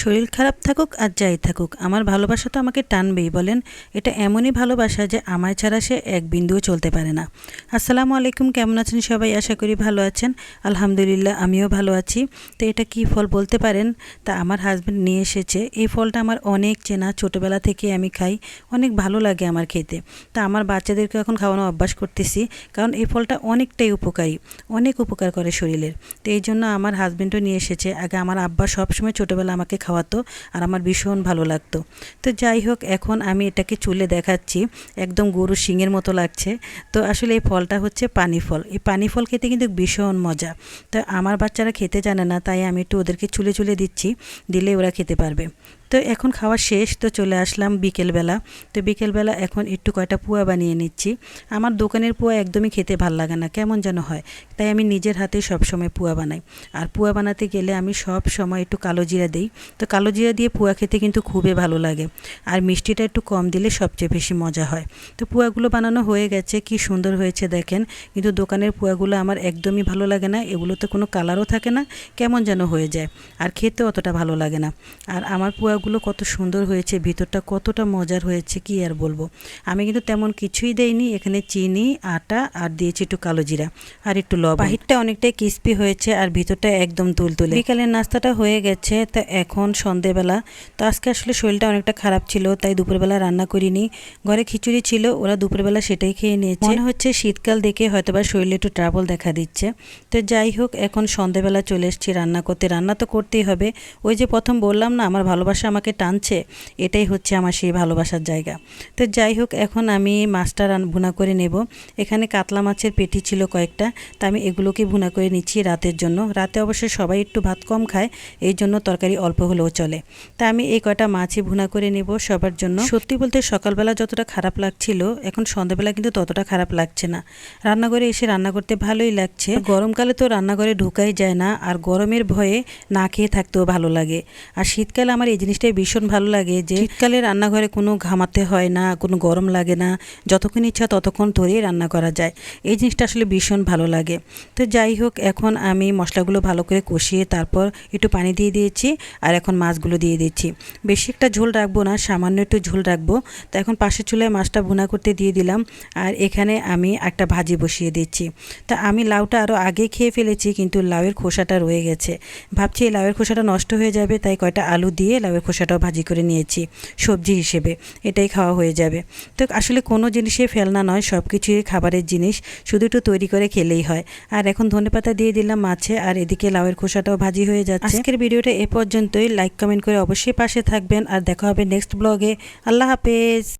শরীর খারাপ থাকুক আর যাই থাকুক, আমার ভালোবাসা তো আমাকে টানবেই, বলেন। এটা এমনই ভালোবাসা যে আমায় ছাড়া সে এক বিন্দুও চলতে পারে না। আসসালামু আলাইকুম, কেমন আছেন সবাই? আশা করি ভালো আছেন। আলহামদুলিল্লাহ, আমিও ভালো আছি। তো এটা কি ফল বলতে পারেন? তা আমার হাজব্যান্ড নিয়ে এসেছে। এই ফলটা আমার অনেক চেনা, ছোটোবেলা থেকে আমি খাই। অনেক ভালো লাগে আমার খেতে। তা আমার বাচ্চাদেরকে এখন খাওয়ানো অভ্যাস করতেছি, কারণ এই ফলটা অনেকটাই উপকারী। অনেক উপকার করে শরীরের। তো এই জন্য আমার হাজব্যান্ডও নিয়ে এসেছে। আগে আমার আব্বা সবসময় ছোটোবেলা আমাকে খাওয়াতো আর আমার ভীষণ ভালো লাগতো। তো যাই হোক, এখন আমি এটাকে চুলে দেখাচ্ছি। একদম গরু শিঙের মতো লাগছে। তো আসলে এই ফলটা হচ্ছে পানি ফল। এই পানি ফল খেতে কিন্তু ভীষণ মজা। তো আমার বাচ্চারা খেতে জানে না, তাই আমি একটু ওদেরকে চুলে চুলে দিচ্ছি, দিলে ওরা খেতে পারবে। তো এখন খাওয়া শেষ, তো চলে আসলাম বিকেলবেলা। তো বিকেলবেলা এখন একটু কয়টা পুয়া বানিয়ে নিচ্ছি। আমার দোকানের পুয়া একদমই খেতে ভালো লাগে না, কেমন যেন হয়। তাই আমি নিজের হাতে সবসময় পুয়া বানাই। আর পুয়া বানাতে গেলে আমি সব সময় একটু কালো জিরা দিই। তো কালো জিরা দিয়ে পুয়া খেতে কিন্তু খুবই ভালো লাগে। আর মিষ্টিটা একটু কম দিলে সবচেয়ে বেশি মজা হয়। তো পুয়াগুলো বানানো হয়ে গেছে, কি সুন্দর হয়েছে দেখেন। কিন্তু দোকানের পুয়াগুলো আমার একদমই ভালো লাগে না, এগুলোতে কোনো কালারও থাকে না, কেমন যেন হয়ে যায়। আর খেতে অতটা ভালো লাগে না। আর আমার পুয়াগুলো কত সুন্দর হয়েছে, ভিতরটা কতটা মজার হয়েছে, কি আর বলব। আমি কিন্তু তেমন কিছুই দেইনি, এখানে চিনি, আটা আর দিয়েছি একটু কালো জিরা আর একটু লবণ। বাহিরটা অনেকটাই ক্রিস্পি হয়েছে আর ভিতরটা একদম তুলতুলে। বিকালের নাস্তাটা হয়ে গেছে, তো এখন সন্ধেবেলা। তো আজকে আসলে শরীরটা অনেকটা খারাপ ছিল, তাই দুপুরবেলা রান্না করিনি। ঘরে খিচুড়ি ছিল, ওরা দুপুরবেলা সেটাই খেয়ে নিয়েছে। মনে হচ্ছে শীতকাল দেখে হয়তোবা শরীরে একটু ট্রাবল দেখা দিচ্ছে। তো যাই হোক, এখন সন্ধেবেলা চলে এসেছি রান্না করতে। রান্না তো করতেই হবে। ওই যে প্রথম বললাম না, আমার ভালোবাসা আমাকে টানছে, এটাই হচ্ছে আমার সেই ভালোবাসার জায়গা। তো যাই হোক, এখন আমি মাছটা ভুনা করে নেব। এখানে কাতলা মাছের পেটি ছিল কয়েকটা, তা আমি এগুলোকে ভুনা করে নিচ্ছি রাতের জন্য। রাতে অবশ্যই সবাই একটু ভাত কম খায়, এই জন্য তরকারি অল্প হলেও চলে। তা আমি এই কয়টা মাছই ভুনা করে নেব সবার জন্য। সত্যি বলতে সকালবেলা যতটা খারাপ লাগছিল, এখন সন্ধ্যাবেলা কিন্তু ততটা খারাপ লাগছে না। রান্নাঘরে এসে রান্না করতে ভালোই লাগছে। গরমকালে তো রান্নাঘরে ঢুকাই যায় না, আর গরমের ভয়ে না খেয়ে থাকতেও ভালো লাগে। আর শীতকালে আমার এই জিনিসটাই ভীষণ ভালো লাগে যে শীতকালে রান্নাঘরে কোনো ঘামাতে হয় না, কোনো গরম লাগে না। যতক্ষণ ইচ্ছা ততক্ষণ ধরেই রান্না করা যায়। এই জিনিসটা আসলে ভীষণ ভালো লাগে। তো যাই হোক, এখন আমি মশলাগুলো ভালো করে কষিয়ে তারপর একটু পানি দিয়ে দিয়েছি আর এখন মাছগুলো দিয়ে দিচ্ছি। বেশি একটা ঝোল রাখব না, সামান্য একটু ঝোল রাখব। তো এখন পাশের চুলায় মাছটা ভুনা করতে দিয়ে দিলাম আর এখানে আমি একটা ভাজি বসিয়ে দিচ্ছি। তা আমি লাউটা আরও আগে খেয়ে ফেলেছি কিন্তু লাউয়ের খোসাটা রয়ে গেছে। ভাবছি এই লাউয়ের খোসাটা নষ্ট হয়ে যাবে, তাই কয়টা আলু দিয়ে লাউয়ের খোসাটাও ভাজি করে নিয়েছি, সবজি হিসেবে, এটাই খাওয়া হয়ে যাবে। তো আসলে কোনো জিনিসে ফেলনা নয় সব কিছুই খাবারের জিনিস, শুধু একটু তৈরি করে খেলেই হয়। আর এখন ধনেপাতা দিয়ে দিলাম মাছে, আর এদিকে লাউয়ের খোসাটাও ভাজি হয়ে যাচ্ছে। আজকের ভিডিওটা এ পর্যন্তই, লাইক, কমেন্ট করে অবশ্যই পাশে থাকবেন, আর দেখা হবে নেক্সট ব্লগে। আল্লাহ হাফেজ।